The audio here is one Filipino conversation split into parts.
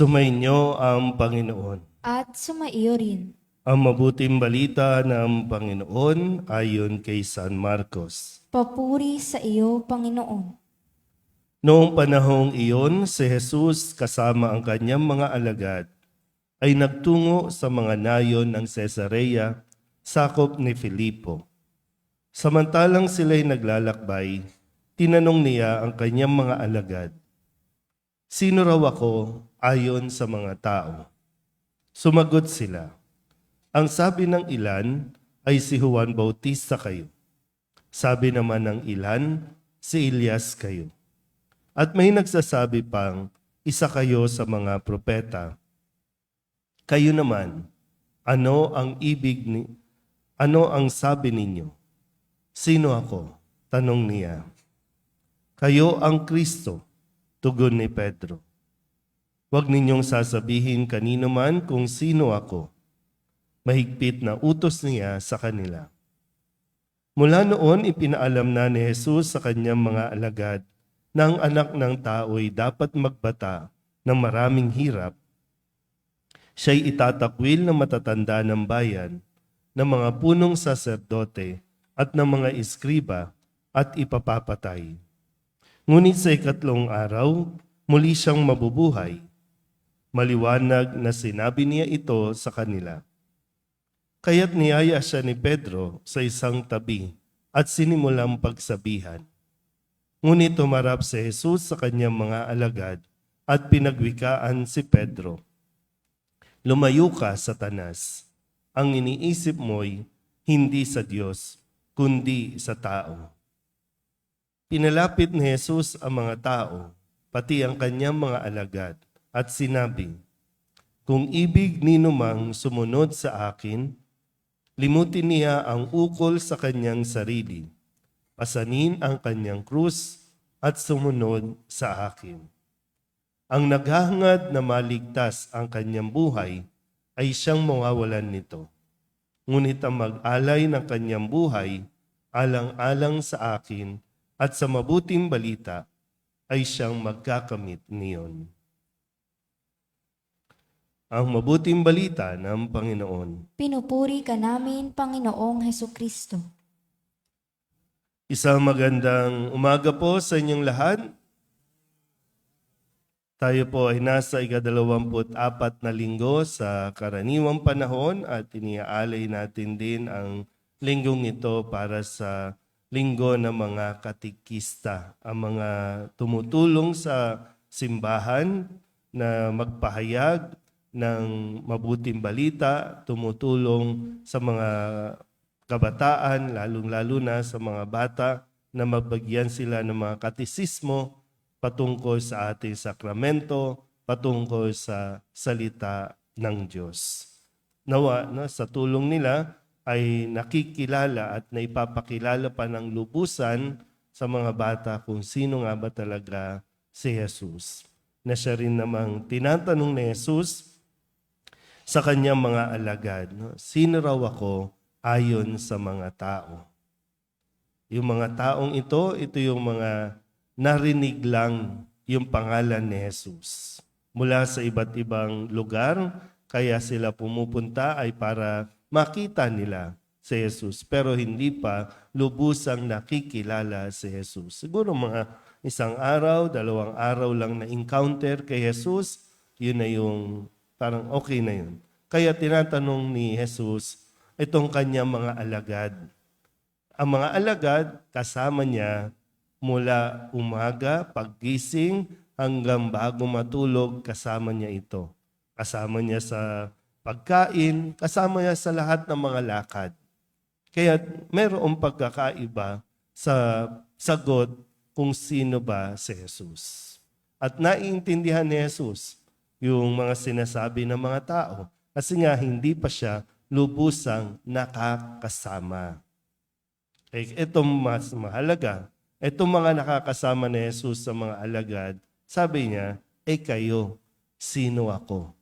Sumainyo ang Panginoon. at sumaiyo rin. Ang mabuting balita ng Panginoon ayon kay San Marcos. Papuri sa iyo, Panginoon. Noong panahong iyon, si Jesus kasama ang kanyang mga alagad ay nagtungo sa mga nayon ng Cesarea, sakop ni Filipo. Samantalang sila'y naglalakbay, tinanong niya ang kanyang mga alagad, Sino raw ako ayon sa mga tao? Sumagot sila, Ang sabi ng ilan ay si Juan Bautista kayo. Sabi naman ng ilan, si Elias kayo. At may nagsasabi pang, isa kayo sa mga propeta. Kayo naman, ano ang ibig ni ano ang sabi ninyo? Sino ako? Tanong niya. Kayo ang Kristo, tugon ni Pedro. Huwag ninyong sasabihin kanino man kung sino ako. Mahigpit na utos niya sa kanila. Mula noon, ipinaalam na ni Jesus sa kanyang mga alagad na ang anak ng tao'y dapat magbata ng maraming hirap. Siya'y itatakwil ng matatanda ng bayan, ng mga punong saserdote at ng mga iskriba at ipapapatay. Ngunit sa ikatlong araw, muli siyang mabubuhay. Maliwanag na sinabi niya ito sa kanila. Kaya't niyaya siya ni Pedro sa isang tabi at sinimulang pagsabihan. Ngunit tumarap si Jesus sa kanyang mga alagad at pinagwikaan si Pedro. Lumayo ka, Satanas. Ang iniisip mo'y hindi sa Diyos, kundi sa tao. Pinalapit ni Jesus ang mga tao, pati ang kanyang mga alagad, at sinabi, Kung ibig ninumang sumunod sa akin, limutin niya ang ukol sa kanyang sarili, pasanin ang kanyang krus, at sumunod sa akin. Ang naghahangad na maligtas ang kanyang buhay ay siyang mawawalan nito. Ngunit ang mag-alay ng kanyang buhay, alang-alang sa akin at sa mabuting balita, ay siyang magkakamit niyon. Ang mabuting balita ng Panginoon. Pinupuri ka namin, Panginoong Heso Kristo. Isang magandang umaga po sa inyong lahat. Tayo po ay nasa ikadalawamput apat na linggo sa karaniwang panahon at iniaalay natin din ang linggong ito para sa linggo ng mga katikista, ang mga tumutulong sa simbahan na magpahayag ng mabuting balita, tumutulong sa mga kabataan, lalong-lalo na sa mga bata na mabagyan sila ng mga katisismo patungkol sa ating sakramento, patungkol sa salita ng Diyos. Nawa, no, sa tulong nila ay nakikilala at naipapakilala pa ng lubusan sa mga bata kung sino nga ba talaga si Jesus. Na siya rin namang tinatanong ni Jesus sa kanyang mga alagad, no, sino raw ako ayon sa mga tao? Yung mga taong ito, ito yung mga narinig lang yung pangalan ni Jesus. Mula sa iba't ibang lugar, kaya sila pumupunta ay para makita nila si Jesus. Pero hindi pa lubusang nakikilala si Jesus. Siguro mga isang araw, dalawang araw lang na encounter kay Jesus, yun na yung parang okay na yun. Kaya tinatanong ni Jesus itong kanyang mga alagad. Ang mga alagad, kasama niya mula umaga, paggising, hanggang bago matulog, kasama niya ito. Kasama niya sa pagkain, kasama niya sa lahat ng mga lakad. Kaya mayroong pagkakaiba sa sagot kung sino ba si Jesus. At naiintindihan ni Jesus yung mga sinasabi ng mga tao kasi nga hindi pa siya lubusang nakakasama. Eh, itong mas mahalaga, itong mga nakakasama ni Jesus sa mga alagad, sabi niya, eh kayo, sino ako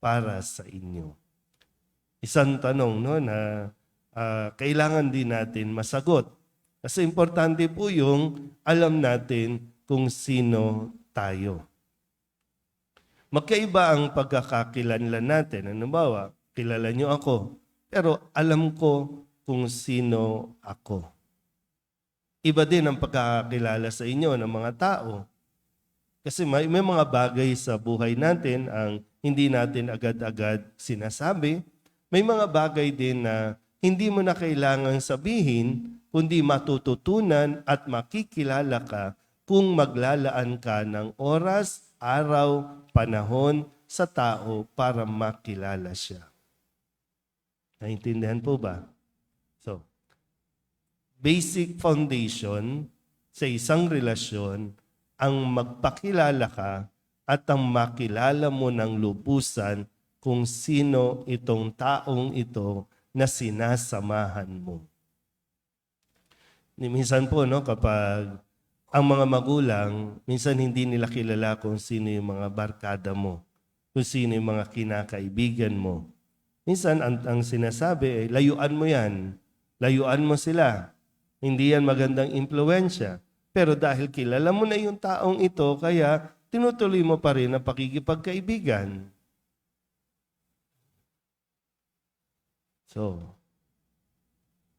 para sa inyo? Isang tanong no, na ah, kailangan din natin masagot. Kasi importante po yung alam natin kung sino tayo. magkaiba ang pagkakakilanlan natin. Ano ba? Kilala niyo ako. Pero alam ko kung sino ako. Iba din ang pagkakakilala sa inyo ng mga tao. Kasi may, may mga bagay sa buhay natin ang hindi natin agad-agad sinasabi. May mga bagay din na hindi mo na kailangan sabihin, kundi matututunan at makikilala ka kung maglalaan ka ng oras, araw, panahon sa tao para makilala siya. Naintindihan po ba? So, basic foundation sa isang relasyon ang magpakilala ka at ang makilala mo ng lubusan kung sino itong taong ito na sinasamahan mo. Minsan po, no, kapag ang mga magulang, minsan hindi nila kilala kung sino yung mga barkada mo, kung sino yung mga kinakaibigan mo. Minsan, ang, ang sinasabi, eh, layuan mo yan, layuan mo sila. Hindi yan magandang impluensya. Pero dahil kilala mo na yung taong ito, kaya tinutuloy mo pa rin ang pakikipagkaibigan. So,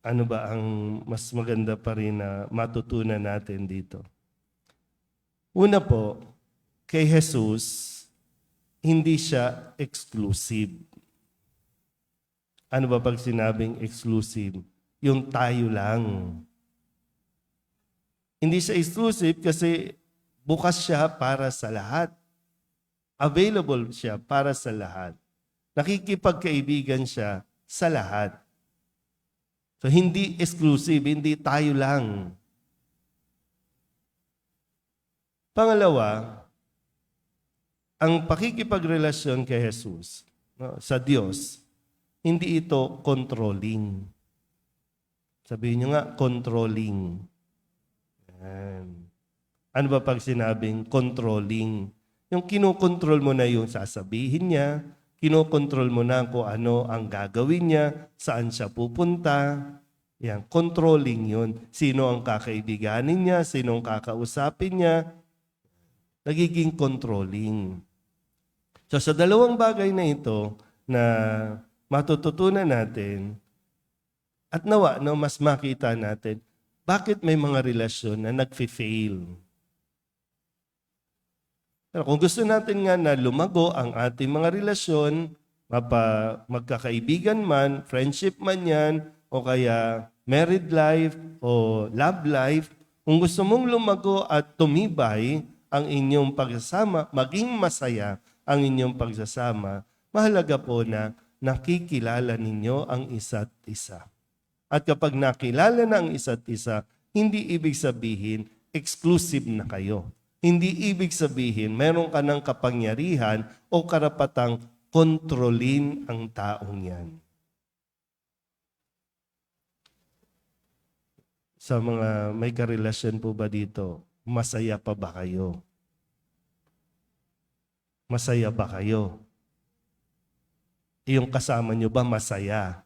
ano ba ang mas maganda pa rin na matutunan natin dito? Una po, kay Jesus, hindi siya exclusive. Ano ba pag sinabing exclusive? Yung tayo lang. Hindi siya exclusive kasi bukas siya para sa lahat. Available siya para sa lahat. Nakikipagkaibigan siya sa lahat. So hindi exclusive, hindi tayo lang. Pangalawa, ang pakikipagrelasyon kay Jesus no, sa Diyos, hindi ito controlling. Sabihin nyo nga, controlling. Yan. Ano ba pag sinabing controlling? Yung kinokontrol mo na yung sasabihin niya, kinokontrol mo na kung ano ang gagawin niya, saan siya pupunta. Yan, controlling yun. Sino ang kakaibiganin niya, sino ang kakausapin niya. Nagiging controlling. So sa dalawang bagay na ito na matututunan natin at nawa no, mas makita natin bakit may mga relasyon na nagfi-fail. Pero kung gusto natin nga na lumago ang ating mga relasyon, mapa, magkakaibigan man, friendship man yan, o kaya married life o love life, kung gusto mong lumago at tumibay ang inyong pagsasama, maging masaya ang inyong pagsasama, mahalaga po na nakikilala ninyo ang isa't isa. At kapag nakilala na ang isa't isa, hindi ibig sabihin exclusive na kayo. Hindi ibig sabihin meron ka ng kapangyarihan o karapatang kontrolin ang taong yan. Sa mga may karelasyon po ba dito, masaya pa ba kayo? Masaya ba kayo? Yung kasama nyo ba masaya?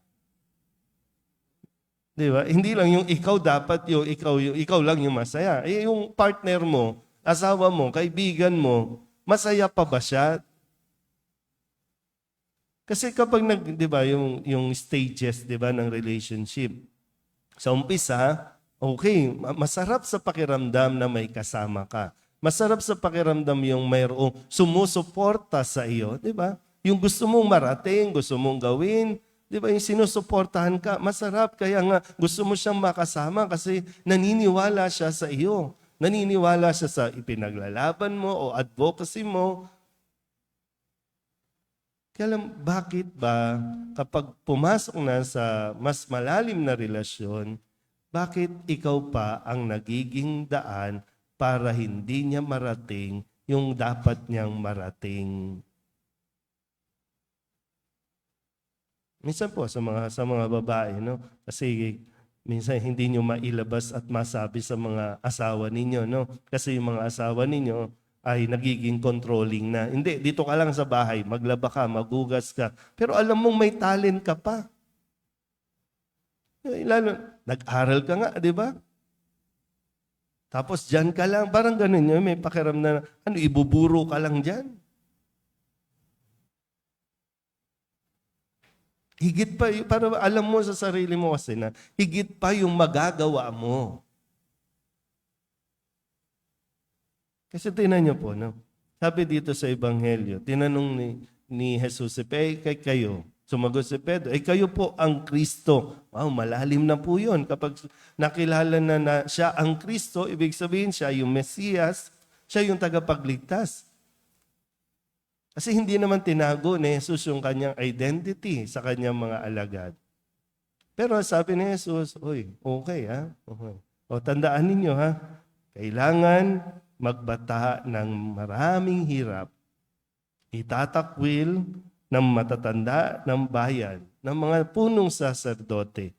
Di ba? Hindi lang yung ikaw dapat yung ikaw yung ikaw lang yung masaya. Eh yung partner mo, asawa mo, kaibigan mo, masaya pa ba siya? Kasi kapag nag, 'di ba, yung yung stages, 'di ba, ng relationship. Sa umpisa, okay, ma- masarap sa pakiramdam na may kasama ka. Masarap sa pakiramdam yung mayroong sumusuporta sa iyo, 'di ba? Yung gusto mong marating, gusto mong gawin, Di ba yung sinusuportahan ka, masarap. Kaya nga gusto mo siyang makasama kasi naniniwala siya sa iyo. Naniniwala siya sa ipinaglalaban mo o advocacy mo. Kaya alam, bakit ba kapag pumasok na sa mas malalim na relasyon, bakit ikaw pa ang nagiging daan para hindi niya marating yung dapat niyang marating? Minsan po sa mga sa mga babae, no? Kasi minsan hindi niyo mailabas at masabi sa mga asawa ninyo, no? Kasi yung mga asawa ninyo ay nagiging controlling na. Hindi, dito ka lang sa bahay, maglaba ka, magugas ka. Pero alam mong may talent ka pa. Eh, Lalo, nag-aral ka nga, di ba? Tapos dyan ka lang, parang ganun yun, may pakiram na, ano, ibuburo ka lang dyan. Higit pa, para alam mo sa sarili mo kasi na higit pa yung magagawa mo. Kasi tinan niyo po, no? Sabi dito sa Ebanghelyo, tinanong ni, ni Jesus, eh, kay kayo, sumagot si Pedro, eh kayo po ang Kristo. Wow, malalim na po yun. Kapag nakilala na na siya ang Kristo, ibig sabihin siya yung Mesiyas, siya yung tagapagligtas. Kasi hindi naman tinago ni Jesus yung kanyang identity sa kanyang mga alagad. Pero sabi ni Jesus, Uy, okay ha? Okay. O tandaan ninyo ha, kailangan magbata ng maraming hirap. Itatakwil ng matatanda ng bayan, ng mga punong saserdote.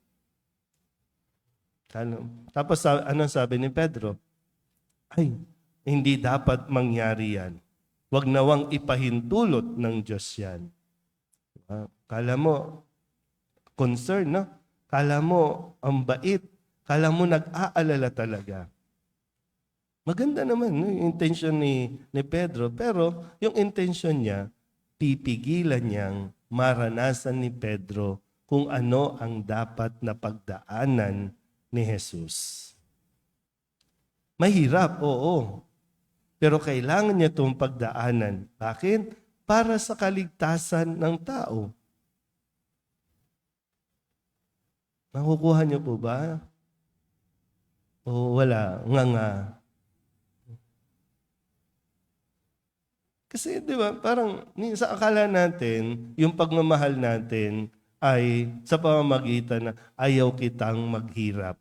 Ano- Tapos anong sabi ni Pedro? Ay, hindi dapat mangyari yan. Huwag nawang ipahintulot ng Diyos yan. Ah, Kala mo, concern, no? Kala mo, ang bait. Kala mo, nag-aalala talaga. Maganda naman no, yung intention ni, ni Pedro. Pero yung intention niya, pipigilan niyang maranasan ni Pedro kung ano ang dapat na pagdaanan ni Jesus. Mahirap, oo. Pero kailangan niya itong pagdaanan. Bakit? Para sa kaligtasan ng tao. Makukuha niyo po ba? O wala? Nga nga. Kasi di ba, parang sa akala natin, yung pagmamahal natin ay sa pamamagitan na ayaw kitang maghirap.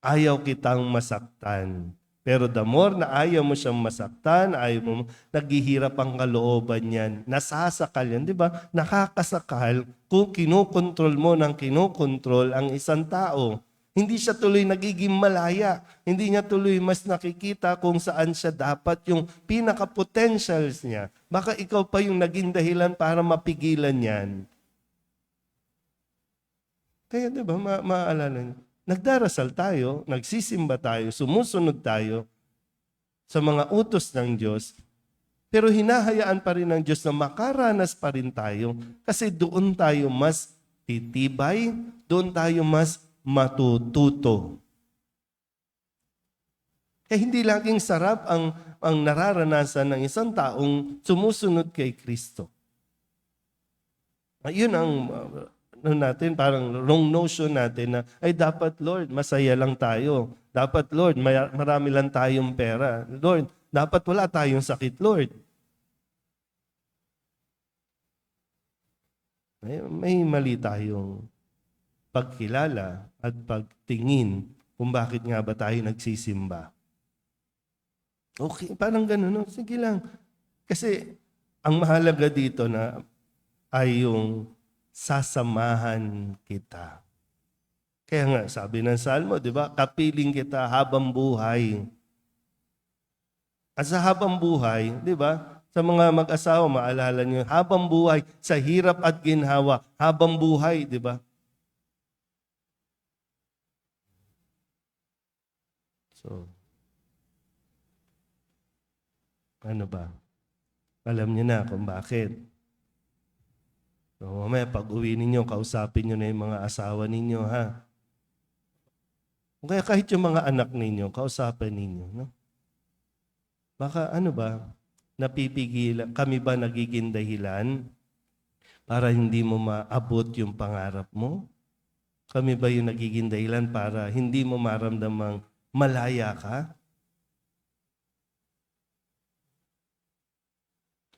Ayaw kitang masaktan. Pero the more na ayaw mo siyang masaktan, ayaw mo, naghihirap ang kalooban niyan. Nasasakal yan, di ba? Nakakasakal kung kinokontrol mo ng kinokontrol ang isang tao. Hindi siya tuloy nagiging malaya. Hindi niya tuloy mas nakikita kung saan siya dapat yung pinaka-potentials niya. Baka ikaw pa yung naging dahilan para mapigilan yan. Kaya di ba, ma- maaalala niyo, nagdarasal tayo, nagsisimba tayo, sumusunod tayo sa mga utos ng Diyos, pero hinahayaan pa rin ng Diyos na makaranas pa rin tayo kasi doon tayo mas titibay, doon tayo mas matututo. Kaya hindi laging sarap ang, ang nararanasan ng isang taong sumusunod kay Kristo. Ayun ang uh, ano natin, parang wrong notion natin na, ay dapat Lord, masaya lang tayo. Dapat Lord, may, marami lang tayong pera. Lord, dapat wala tayong sakit, Lord. May, may mali tayong pagkilala at pagtingin kung bakit nga ba tayo nagsisimba. Okay, parang ganun. No? Sige lang. Kasi ang mahalaga dito na ay yung sasamahan kita. Kaya nga, sabi ng Salmo, di ba? Kapiling kita habang buhay. At sa habang buhay, di ba? Sa mga mag-asawa, maalala niyo, habang buhay, sa hirap at ginhawa, habang buhay, di ba? So, ano ba? Alam niyo na kung bakit. So, mamaya pag uwi ninyo, kausapin niyo na yung mga asawa ninyo, ha? O Kaya kahit yung mga anak ninyo, kausapin ninyo, no? Baka ano ba, napipigilan, kami ba nagiging dahilan para hindi mo maabot yung pangarap mo? Kami ba yung nagiging dahilan para hindi mo maramdamang malaya ka?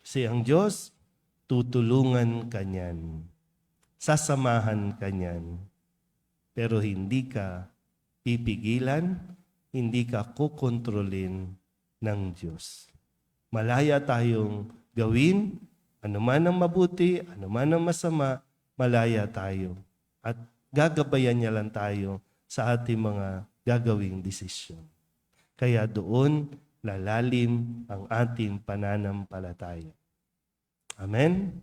Kasi ang Diyos, tutulungan ka niyan. Sasamahan ka niyan. Pero hindi ka pipigilan, hindi ka kukontrolin ng Diyos. Malaya tayong gawin, anuman ang mabuti, anuman ang masama, malaya tayo. At gagabayan niya lang tayo sa ating mga gagawing desisyon. Kaya doon lalalim ang ating pananampalataya. 아멘.